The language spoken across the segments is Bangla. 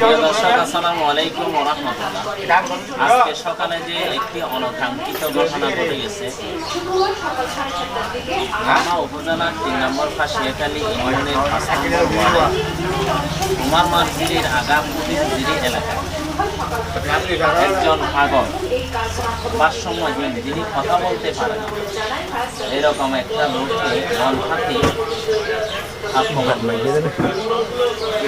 দর্শক, আসসালামু আলাইকুম ওয়া আজকে সকালে যে একটি অনাকাঙ্ক্ষিত ঘটনা ঘটে গেছে রামা উপজেলার তিন নম্বর ফাঁসিয়াখালী মার্জিরির আগাম পুলিশজিরি এলাকায়। একজন পাগল ভারসাম্যহীন, যিনি কথা এরকম একটা লোককে গণহাতি আক্রমণ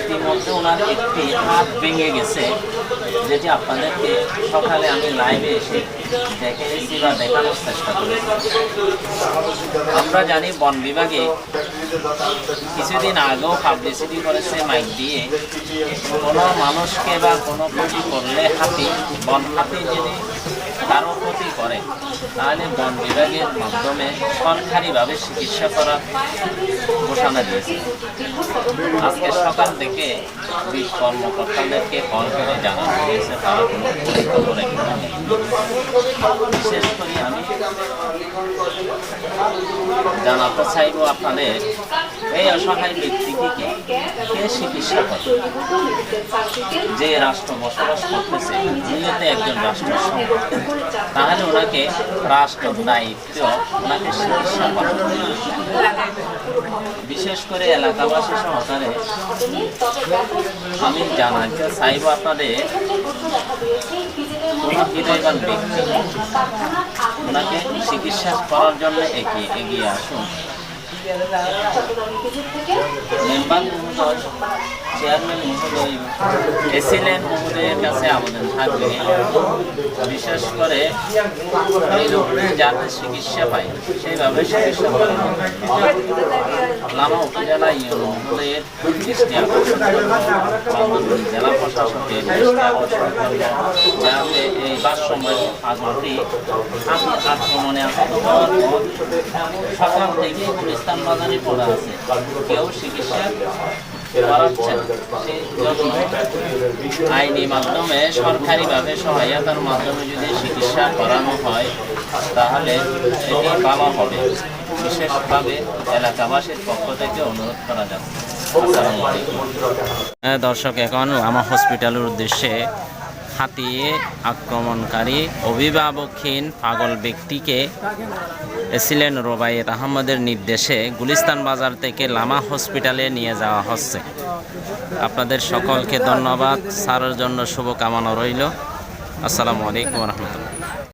ইতিমধ্যে ওনার একটি হাত ভেঙে গেছে। যেটি আপনাদেরকে সকালে আমি লাইভে এসে দেখে এসেছি বা দেখানোর চেষ্টা করেছি আমরা জানি বন বিভাগে কিছুদিন আগেও পাবলিসিটি করেছে মাইক দিয়ে কোনো মানুষকে বা কোনো ক্ষতি করলে হাতি, বন হাতি যদি কারও ক্ষতি করে, তাহলে বন বিভাগের মাধ্যমে সরকারিভাবে চিকিৎসা করা ঘোষণা দিয়েছে। আজকে সকাল থেকে বিশ কর্মকর্তাদেরকে কল করে জানানো হয়েছে তারা কোনো। বিশেষ করে আমি জানাতে চাইব আপনাদের, এই অসহায় ব্যক্তিকে কে চিকিৎসা করে? যে রাষ্ট্র বসবাস করতেছে উনি একজন রাষ্ট্র তাহলে ওনাকে রাষ্ট্র দায়িত্ব ওনাকে চিকিৎসা করা বিশেষ করে এলাকাবাসী সহকারে, আমি জানাতে চাইব আপনাদের, কোনো হৃদয়বান ব্যক্তি ওনাকে চিকিৎসা করার জন্য এগিয়ে এগিয়ে আসুন। চেয়ারম্যান কাছে আবেদন থাকবে। বিশেষ করে যাতে চিকিৎসা পায়, সেইভাবে চিকিৎসা করা। লামা উপজেলা মহোদয়ের জেলা আকর্ষণ আক্রমণে সকাল থেকে চিকিৎসা আইনি মাধ্যমে সরকারিভাবে সহায়তার মাধ্যমে যদি চিকিৎসা করানো হয় তাহলে এটি ভালো হবে। বিশেষভাবে এলাকাবাসীর পক্ষ থেকে অনুরোধ করা আসসালামু হ্যাঁ, দর্শক এখন আমার হসপিটালের উদ্দেশ্যে হাতি আক্রমণকারী অভিভাবকহীন পাগল ব্যক্তিকে এসিলেন রোবায়েত আহমদের নির্দেশে গুলিস্তান বাজার থেকে লামা হসপিটালে নিয়ে যাওয়া হচ্ছে। আপনাদের সকলকে ধন্যবাদ। সারের জন্য শুভকামনা রইল। আসসালামু আলাইকুম রহমতুল্লাহ।